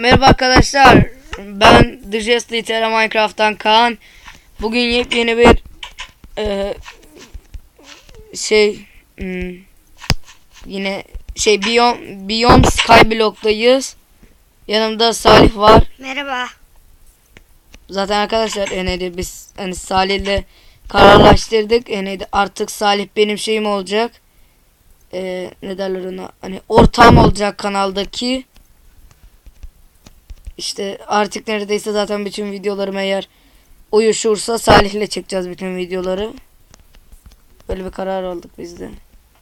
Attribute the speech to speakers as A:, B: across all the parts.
A: Merhaba arkadaşlar. Ben The Jest Liter Minecraft'tan Kaan. Bugün yepyeni bir e, şey hmm, yine şey Biyom Biyom Skyblock'tayız. Yanımda Salih var.
B: Merhaba.
A: Zaten arkadaşlar Ene'de biz hani Salih'le kararlaştırdık. Ene'de artık Salih benim şeyim olacak. E, ne derler ona? Hani ortağım olacak kanaldaki. İşte artık neredeyse zaten bütün videolarım eğer uyuşursa Salih'le çekeceğiz bütün videoları. Böyle bir karar aldık biz de.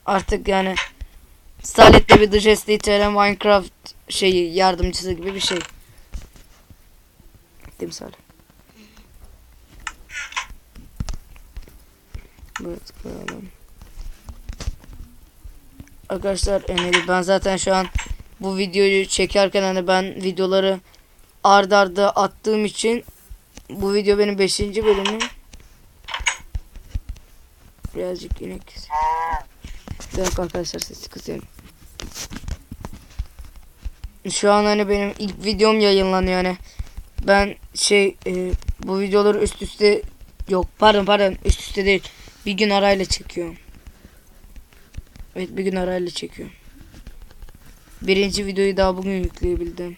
A: Artık yani Salih'le bir Jest TR Minecraft şeyi yardımcısı gibi bir şey. Değil mi Salih? Evet koyalım. Arkadaşlar yani ben zaten şu an bu videoyu çekerken hani ben videoları ard arda attığım için bu video benim 5. bölümüm. Birazcık inek. Bir dakika arkadaşlar sesi kısıyorum. Şu an hani benim ilk videom yayınlanıyor hani. Ben şey e, bu videoları üst üste yok pardon pardon üst üste değil. Bir gün arayla çekiyorum. Evet bir gün arayla çekiyorum. Birinci videoyu daha bugün yükleyebildim.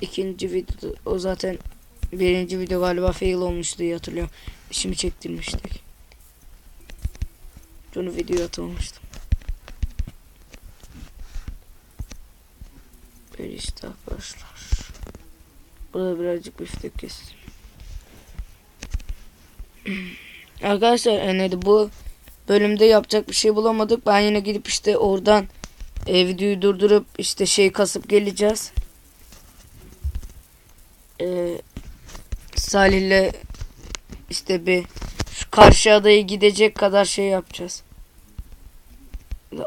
A: İkinci video o zaten birinci video galiba fail olmuştu diye hatırlıyorum. İşimi çektirmiştik. Onu videoya atamamıştım. Böyle işte arkadaşlar. Burada birazcık biftek kestim. Arkadaşlar yani bu bölümde yapacak bir şey bulamadık. Ben yine gidip işte oradan e, videoyu durdurup işte şey kasıp geleceğiz. E, Salih'le işte bir şu karşı adaya gidecek kadar şey yapacağız.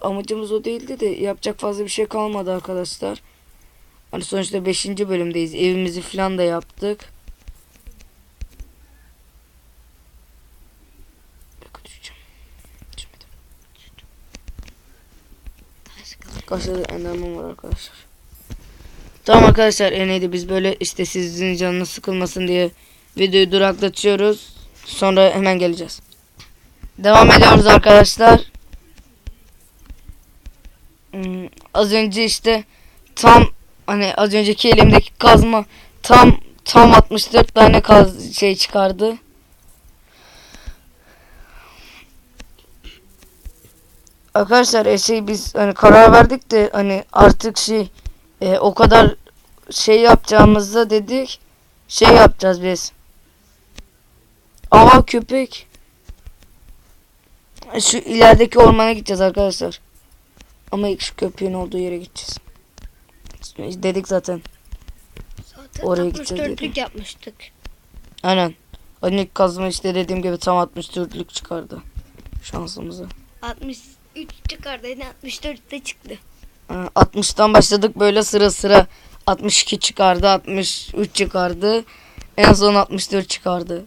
A: Amacımız o değildi de yapacak fazla bir şey kalmadı arkadaşlar. Hani sonuçta 5. bölümdeyiz. Evimizi falan da yaptık. Karşıda enderman var arkadaşlar. Tamam arkadaşlar en iyiydi biz böyle işte sizin canınız sıkılmasın diye videoyu duraklatıyoruz. Sonra hemen geleceğiz. Devam ediyoruz arkadaşlar. Hmm, az önce işte tam hani az önceki elimdeki kazma tam tam 64 tane kaz şey çıkardı. Arkadaşlar şey biz hani karar verdik de hani artık şey e, o kadar şey yapacağımızda dedik şey yapacağız biz. Aha köpek. Şu ilerideki ormana gideceğiz arkadaşlar. Ama ilk şu köpeğin olduğu yere gideceğiz. Dedik zaten.
B: Zaten
A: Oraya
B: 64'lük
A: gideceğiz dedim.
B: yapmıştık.
A: Aynen. Hani kazma işte dediğim gibi tam 64'lük çıkardı. Şansımıza.
B: 63 çıkardı. Yani 64 de çıktı.
A: Ha, 60'tan başladık böyle sıra sıra. 62 çıkardı 63 çıkardı. En son 64 çıkardı.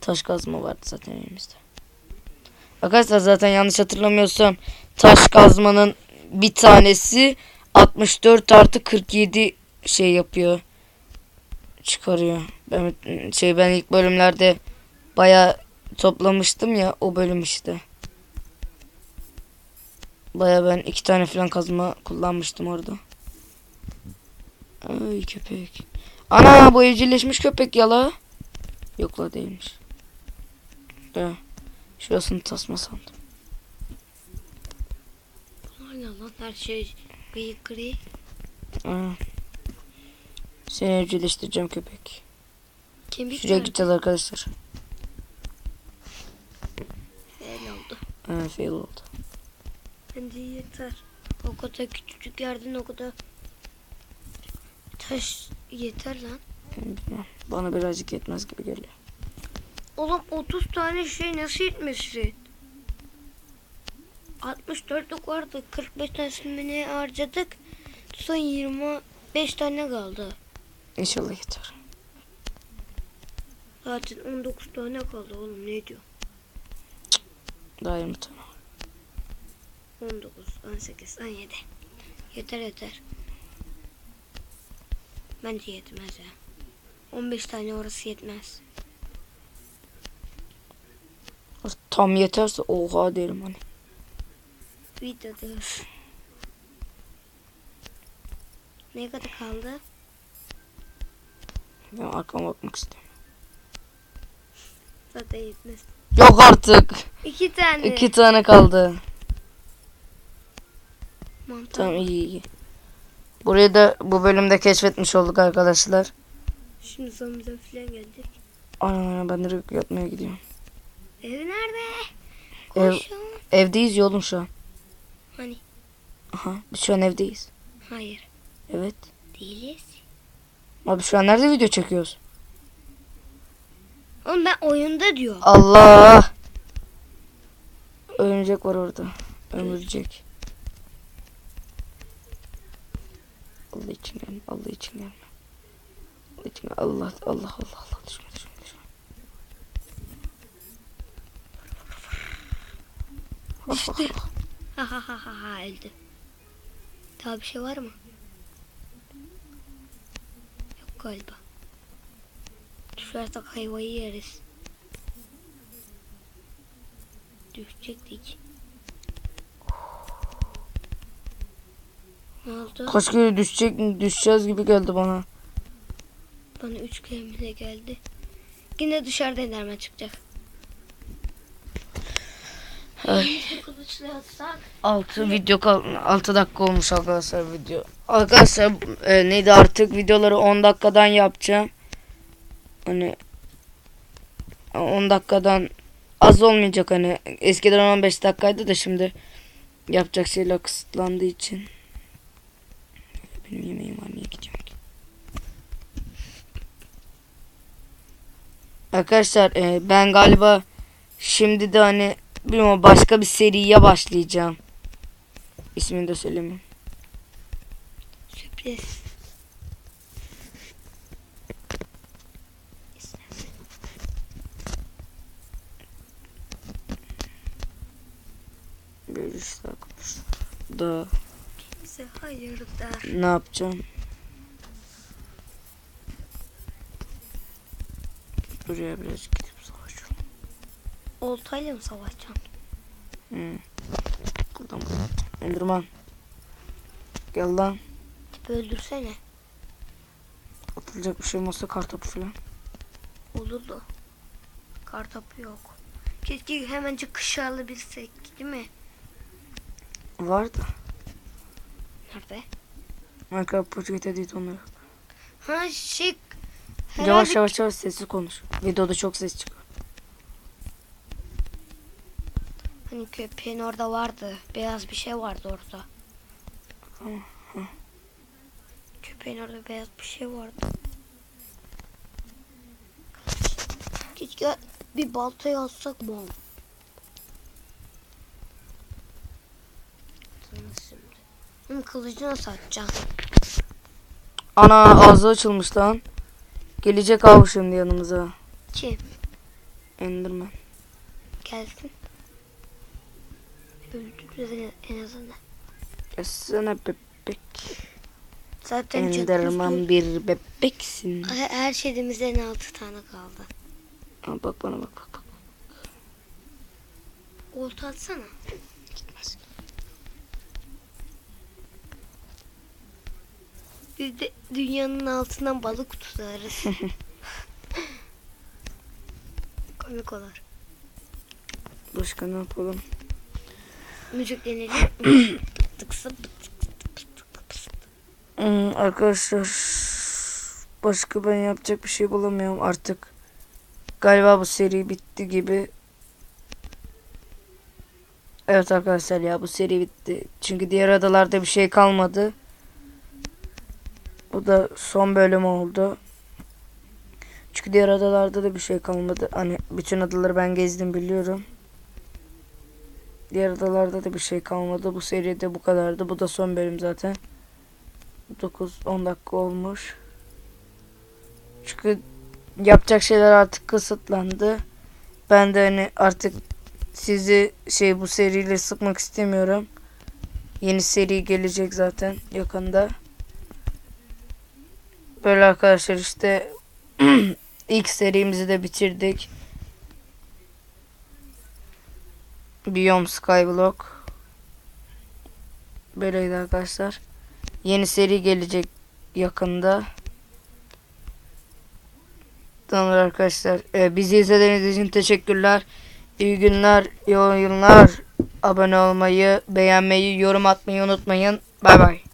A: Taş kazma vardı zaten elimizde. Arkadaşlar zaten yanlış hatırlamıyorsam taş kazmanın bir tanesi 64 artı 47 şey yapıyor çıkarıyor. Ben şey ben ilk bölümlerde baya toplamıştım ya o bölüm işte Baya ben iki tane falan kazma kullanmıştım orada. Ay köpek. Ana bu evcilleşmiş köpek yala. Yok la değilmiş. Ya. Şurasını tasma sandım.
B: Lan her şey gri gri.
A: Aa. Seni evcilleştireceğim köpek.
B: Kemik
A: Şuraya gideceğiz arkadaşlar.
B: Öyle oldu.
A: Ha, fail oldu.
B: Bence yeter. O kadar küçücük yerden o kadar taş yeter lan.
A: Bilmiyorum. Bana birazcık yetmez gibi geliyor.
B: Oğlum 30 tane şey nasıl yetmesin? 64'lük vardı. 45 tanesini ne harcadık? Son 25 tane kaldı.
A: İnşallah yeter.
B: Zaten 19 tane kaldı oğlum ne diyor?
A: Daha 20 tane.
B: 19, 18, 17. Yeter yeter. Bence yetmez ya. 15 tane orası yetmez.
A: Tam yeterse oha derim hani.
B: Videodur. Ne kadar kaldı?
A: Ben arkama bakmak istemiyorum.
B: Zaten yetmez.
A: Yok artık.
B: İki tane.
A: İki tane kaldı.
B: Mantar.
A: Tamam iyi iyi. Burayı da bu bölümde keşfetmiş olduk arkadaşlar.
B: Şimdi sonumuza falan geldik.
A: Ana ben direkt yatmaya gidiyorum.
B: Ev nerede?
A: Ev-
B: Koş ya.
A: Evdeyiz ya oğlum şu an.
B: Hani?
A: Aha biz şu an evdeyiz.
B: Hayır.
A: Evet.
B: Değiliz.
A: Abi şu an nerede video çekiyoruz?
B: Oğlum ben oyunda diyor.
A: Allah. Örümcek var orada. Ömürcek. Allah için gelme. Allah için gelme. Allah için gelme. Allah Allah Allah Allah düşme düşme düşme.
B: Düştü. Ha ha ha ha öldü. Daha bir şey var mı? Yok galiba. Düşersek hayvayı yeriz. Düşecektik. Ne oldu?
A: Kaç kere düşecek düşeceğiz gibi geldi bana.
B: Bana üç kelime geldi. Yine dışarıda enderman çıkacak.
A: Ay. 6 video kal 6 dakika olmuş arkadaşlar video. Arkadaşlar e, neydi artık videoları 10 dakikadan yapacağım. Hani 10 dakikadan az olmayacak hani eskiden 15 dakikaydı da şimdi yapacak şeyler kısıtlandığı için. Benim yemeğim var niye gidiyorum ki? Arkadaşlar e, ben galiba şimdi de hani bilmiyorum başka bir seriye başlayacağım. İsmini de söylemeyeyim.
B: Sürpriz.
A: Arkadaşlar. Da
B: hayır der.
A: ne yapacağım? Buraya biraz gidip savaşıyorum.
B: Oltayla mı?
A: Hı. Buradan buradan. Enderman. Gel lan.
B: Tipi öldürsene.
A: Atılacak bir şey olmazsa kartopu falan.
B: Olurdu. Kartopu yok. Keşke hemencik kışa alabilsek değil mi?
A: Var da.
B: Nerede?
A: Minecraft Project Edit onları.
B: Ha şey...
A: Yavaş
B: herhalde-
A: yavaş yavaş sessiz konuş. Videoda çok ses çıkıyor.
B: Hani köpeğin orada vardı. Beyaz bir şey vardı orada. Köpeğin orada beyaz bir şey vardı. Keşke bir baltayı alsak mı? Şimdi. Kılıcı nasıl atacaksın?
A: Ana ağzı açılmış lan. Gelecek abi şimdi yanımıza.
B: Kim?
A: Enderman.
B: Gelsin. Öldürürüz en- azından.
A: Gelsene bebek.
B: Zaten
A: Enderman bir bebeksin.
B: Her, her şeyimizde en altı tane kaldı.
A: Aa, bak bana bak bak. bak.
B: Olta atsana. Biz de dünyanın altından balık tutarız. Komik olur.
A: Başka ne yapalım?
B: Müziklenelim. Tıksın.
A: Hmm, arkadaşlar başka ben yapacak bir şey bulamıyorum artık. Galiba bu seri bitti gibi. Evet arkadaşlar ya bu seri bitti. Çünkü diğer adalarda bir şey kalmadı. Bu da son bölüm oldu. Çünkü diğer adalarda da bir şey kalmadı. Hani bütün adaları ben gezdim biliyorum. Diğer adalarda da bir şey kalmadı. Bu seride bu kadardı. Bu da son bölüm zaten. 9-10 dakika olmuş. Çünkü yapacak şeyler artık kısıtlandı. Ben de hani artık sizi şey bu seriyle sıkmak istemiyorum. Yeni seri gelecek zaten yakında. Böyle arkadaşlar işte ilk serimizi de bitirdik. Biome Skyblock. Böyleydi arkadaşlar. Yeni seri gelecek yakında. Tamam arkadaşlar. Ee, bizi izlediğiniz için teşekkürler. İyi günler, iyi oyunlar. Abone olmayı, beğenmeyi, yorum atmayı unutmayın. Bay bay.